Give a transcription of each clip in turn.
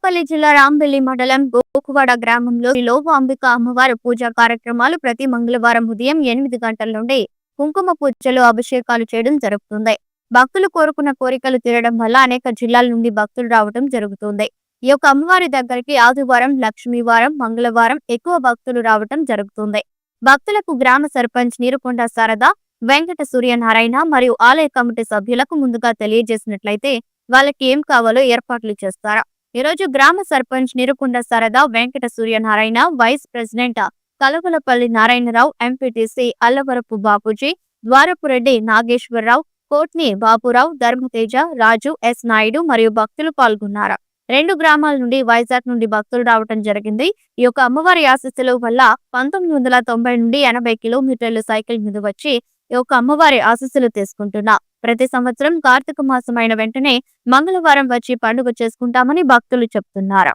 అనకాపల్లి జిల్లా రాంబెల్లి మండలం గోకువాడ గ్రామంలో లోపు అంబిక అమ్మవారి పూజా కార్యక్రమాలు ప్రతి మంగళవారం ఉదయం ఎనిమిది గంటల నుండి కుంకుమ పూజలు అభిషేకాలు చేయడం జరుగుతుంది. భక్తులు కోరుకున్న కోరికలు తీరడం వల్ల అనేక జిల్లాల నుండి భక్తులు రావడం జరుగుతుంది. ఈ యొక్క అమ్మవారి దగ్గరికి ఆదివారం లక్ష్మీవారం మంగళవారం ఎక్కువ భక్తులు రావడం జరుగుతుంది. భక్తులకు గ్రామ సర్పంచ్ నీరుకొండ శారద వెంకట సూర్యనారాయణ మరియు ఆలయ కమిటీ సభ్యులకు ముందుగా తెలియజేసినట్లయితే వాళ్ళకి ఏం కావాలో ఏర్పాట్లు చేస్తారా? ఈ రోజు గ్రామ sarpanch Nirukunda Sarada Venkata Suryanarayana vice president Kalavalapalli Narayanarao MPTC Allavarapu Bapuji Dwarapureddy Nageswararao Kotni Bapurao Dharmateja Raju S Naidu మరియు భక్తులు పాల్గొన్నారు. రెండు గ్రామాల నుండి వైజాగ్ నుండి భక్తులు రావటం జరిగింది. ఈ యొక్క అమ్మవారి ఆశీస్సుల వల్ల పంతొమ్మిది వందల తొంభై నుండి ఎనభై కిలోమీటర్లు సైకిల్ మీద వచ్చి ఈ యొక్క అమ్మవారి ఆశస్సులు తీసుకుంటున్నా. ప్రతి సంవత్సరం కార్తీక మాసం అయిన వెంటనే మంగళవారం వచ్చి పండుగ చేసుకుంటామని భక్తులు చెప్తున్నారు.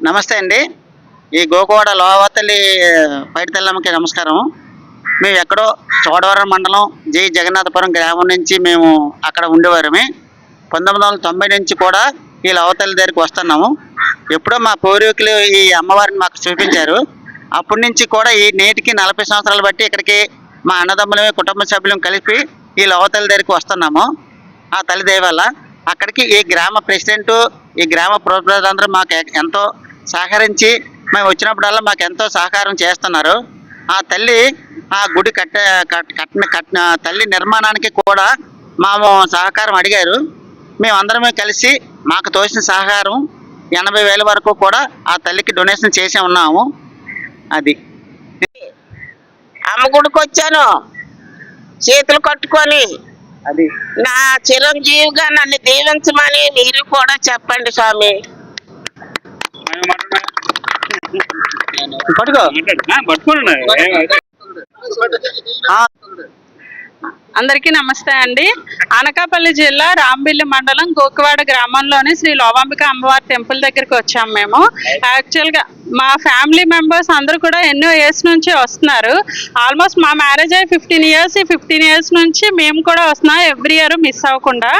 నమస్తే అండి. ఈ గోకోడ లోవతల్లి పైడితల్లమ్మకి నమస్కారం. మేము ఎక్కడో చోడవరం మండలం జై జగన్నాథపురం గ్రామం నుంచి మేము అక్కడ ఉండేవారమే. పంతొమ్మిది వందల తొంభై నుంచి కూడా ఈ లోవతల్లి దగ్గరికి వస్తున్నాము. ఎప్పుడో మా పూర్వీకులు ఈ అమ్మవారిని మాకు చూపించారు. అప్పటి నుంచి కూడా ఈ నేటికి నలభై సంవత్సరాలు బట్టి ఇక్కడికి మా అన్నదమ్ములమే కుటుంబ సభ్యులం కలిపి ఈ లోవతల్లి దగ్గరికి వస్తున్నాము. ఆ తల్లి అక్కడికి ఈ గ్రామ ప్రెసిడెంట్ ఈ గ్రామ ప్రజలందరూ మాకు ఎంతో సహకరించి మేము వచ్చినప్పుడల్లా మాకు ఎంతో సహకారం చేస్తున్నారు. ఆ తల్లి ఆ గుడి కట్ట కట్- కట్టిన కట్టిన తల్లి నిర్మాణానికి కూడా మేము సహకారం అడిగారు. మేమందరమే కలిసి మాకు తోసిన సహకారం ఎనభై వేల వరకు కూడా ఆ తల్లికి డొనేషన్ చేసి ఉన్నాము. అది. అమ్మ గుడికి వచ్చాను. చేతులు కట్టుకొని అది. నా చిరంజీవిగా నన్ను దీవించమని మీరు కూడా చెప్పండి స్వామి. పట్టుకో. ఆ, అందరికీ నమస్తే అండి. అనకాపల్లి జిల్లా రాంబిల్లి మండలం గోకువాడ గ్రామంలోని శ్రీ లోవాంబిక అమ్మవారి టెంపుల్ దగ్గరికి వచ్చాం మేము. యాక్చువల్గా మా ఫ్యామిలీ మెంబర్స్ అందరూ కూడా ఎన్నో ఇయర్స్ నుంచి వస్తున్నారు. ఆల్మోస్ట్ మా మ్యారేజ్ అయ్యి ఫిఫ్టీన్ ఇయర్స్ ఈ ఫిఫ్టీన్ ఇయర్స్ నుంచి మేము కూడా వస్తున్నాం. ఎవ్రీ ఇయర్ మిస్ అవ్వకుండా.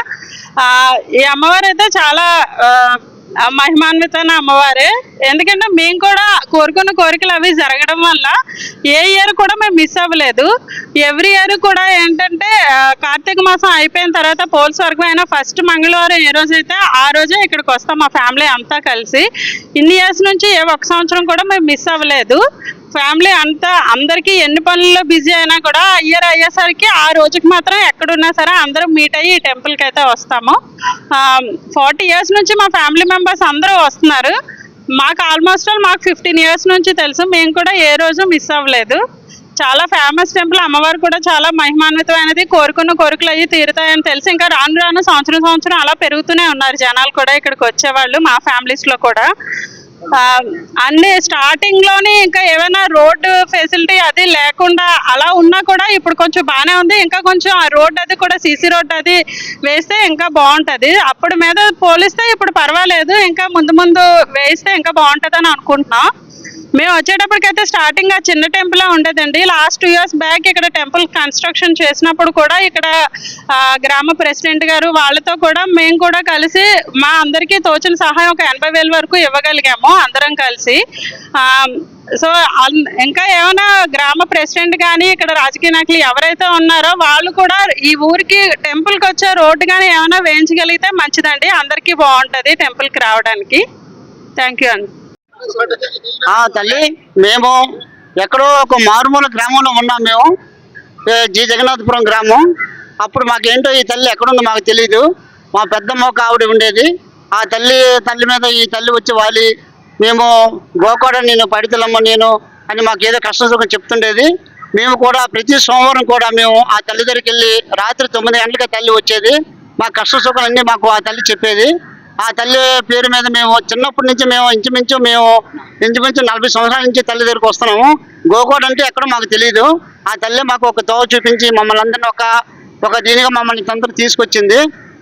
ఈ అమ్మవారు అయితే చాలా ఆ, మహిమాన్వితమైన అమ్మవారే. ఎందుకంటే మేము కూడా కోరుకున్న కోరికలు అవి జరగడం వల్ల ఏ ఇయర్ కూడా మేము మిస్ అవ్వలేదు. ఎవ్రీ ఇయర్ కూడా ఏంటంటే కార్తీక మాసం అయిపోయిన తర్వాత పోల్స్ వరకు అయినా ఫస్ట్ మంగళవారం ఏ రోజు అయితే ఆ రోజే ఇక్కడికి వస్తాం మా ఫ్యామిలీ అంతా కలిసి. ఇన్ని ఇయర్స్ నుంచి ఏ ఒక్క సంవత్సరం కూడా మేము మిస్ అవ్వలేదు. ఫ్యామిలీ అంతా అందరికీ ఎన్ని పనుల్లో బిజీ అయినా కూడా ఇయర్ అయ్యేసరికి ఆ రోజుకి మాత్రం ఎక్కడున్నా సరే అందరం మీట్ అయ్యి ఈ టెంపుల్కి అయితే వస్తాము. ఫార్టీ ఇయర్స్ నుంచి మా ఫ్యామిలీ మెంబర్స్ అందరూ వస్తున్నారు. మాకు ఆల్మోస్ట్ ఆల్ మాకు ఫిఫ్టీన్ ఇయర్స్ నుంచి తెలుసు. మేము కూడా ఏ రోజు మిస్ అవ్వలేదు. చాలా ఫేమస్ టెంపుల్. అమ్మవారు కూడా చాలా మహిమాన్వితమైనది. కోరుకున్న కోరికలు అయ్యి తీరుతాయని తెలిసి ఇంకా రాను రాను సంవత్సరం సంవత్సరం అలా పెరుగుతూనే ఉన్నారు జనాలు కూడా ఇక్కడికి వచ్చేవాళ్ళు మా ఫ్యామిలీస్లో కూడా. అన్ని స్టార్టింగ్లోనే ఇంకా ఏమైనా రోడ్డు ఫెసిలిటీ అది లేకుండా అలా ఉన్నా కూడా ఇప్పుడు కొంచెం బాగానే ఉంది. ఇంకా కొంచెం ఆ రోడ్ అది కూడా సీసీ రోడ్ అది వేస్తే ఇంకా బాగుంటుంది. అప్పుడు మీద పోలిస్తే ఇప్పుడు పర్వాలేదు. ఇంకా ముందు ముందు వేస్తే ఇంకా బాగుంటుంది అని అనుకుంటున్నాం. మేము వచ్చేటప్పటికైతే స్టార్టింగ్ ఆ చిన్న టెంపుల్ ఉండేదండి. లాస్ట్ టూ ఇయర్స్ బ్యాక్ ఇక్కడ టెంపుల్ కన్స్ట్రక్షన్ చేసినప్పుడు కూడా ఇక్కడ గ్రామ ప్రెసిడెంట్ గారు వాళ్ళతో కూడా మేము కూడా కలిసి మా అందరికీ తోచిన సహాయం ఒక ఎనభై వేల వరకు ఇవ్వగలిగాము అందరం కలిసి. సో ఇంకా ఏమైనా గ్రామ ప్రెసిడెంట్ కానీ ఇక్కడ రాజకీయ నాయకులు ఎవరైతే ఉన్నారో వాళ్ళు కూడా ఈ ఊరికి టెంపుల్కి వచ్చే రోడ్డు కానీ ఏమైనా వేయించగలిగితే మంచిదండి. అందరికీ బాగుంటుంది టెంపుల్కి రావడానికి. థ్యాంక్ యూ అండి. తల్లి మేము ఎక్కడో ఒక మారుమూల గ్రామంలో ఉన్నాం మేము. జి. జగన్నాథపురం గ్రామం. అప్పుడు మాకేంటో ఈ తల్లి ఎక్కడుందో మాకు తెలియదు మా పెద్దమ్మ ఒక ఆవిడ ఉండేది. ఆ తల్లి తల్లి మీద ఈ తల్లి వచ్చి వాలి. మేము గోకోడ నేను పడితలమ్మ నేను అని మాకు ఏదో కష్టం సుఖం చెప్తుండేది. మేము కూడా ప్రతి సోమవారం కూడా మేము ఆ తల్లి దగ్గరికి వెళ్ళి రాత్రి తొమ్మిది గంటలకి తల్లి వచ్చేది. మా కష్ట సుఖాలన్నీ మాకు ఆ తల్లి చెప్పేది. ఆ తల్లి పేరు మీద మేము చిన్నప్పటి నుంచి మేము ఇంచుమించు మేము ఇంచుమించు నలభై సంవత్సరాల నుంచి తల్లి దగ్గరికి వస్తున్నాము. గోకోడ్ అంటే ఎక్కడో మాకు తెలియదు ఆ తల్లి మాకు ఒక తోవ చూపించి మమ్మల్ని అందరినీ ఒక ఒక దీనిగా మమ్మల్ని తొందర తీసుకొచ్చింది.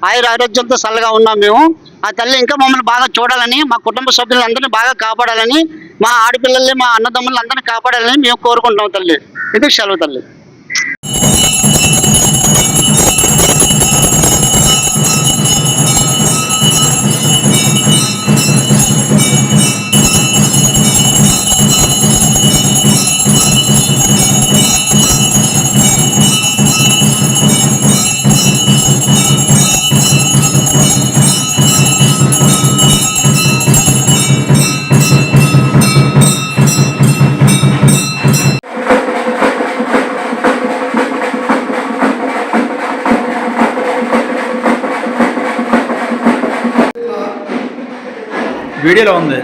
ఆయుర ఆరోగ్యంతో చల్లగా ఉన్నాం మేము. ఆ తల్లి ఇంకా మమ్మల్ని బాగా చూడాలని మా కుటుంబ సభ్యులందరినీ బాగా కాపాడాలని మా ఆడపిల్లల్ని మా అన్నదమ్ములందరినీ కాపాడాలని మేము కోరుకుంటాం తల్లి. ఇది సెలవు తల్లి. వీడియోలో ఉంది.